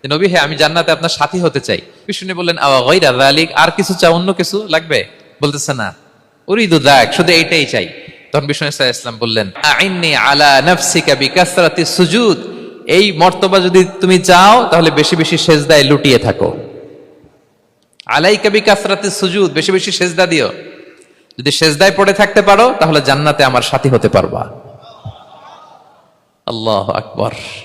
যে, নবী হ্যাঁ আমি জান্নাতে আপনার সাথী হতে চাই। বিষ্ণু বললেন আর কিছু চাও, অন্য কিছু লাগবে? বলতেছে, না, উরিদু দাক শুধু এইটাই চাই। তখন বিষ্ণু বললেন, আইন্নি আলা নাফসিকা বিকাসরাতি সুজুদ, এই মর্তবা যদি তুমি চাও, তাহলে বেশি বেশি সেজদায় লুটিয়ে থাকো। আলাইকা বিকাসরাতি সুজুদ, বেশি বেশি সেজদা দিও। যদি সেজদায় পড়ে থাকতে পারো, তাহলে জান্নাতে আমার সাথী হতে পারবা। আল্লাহ আকবর।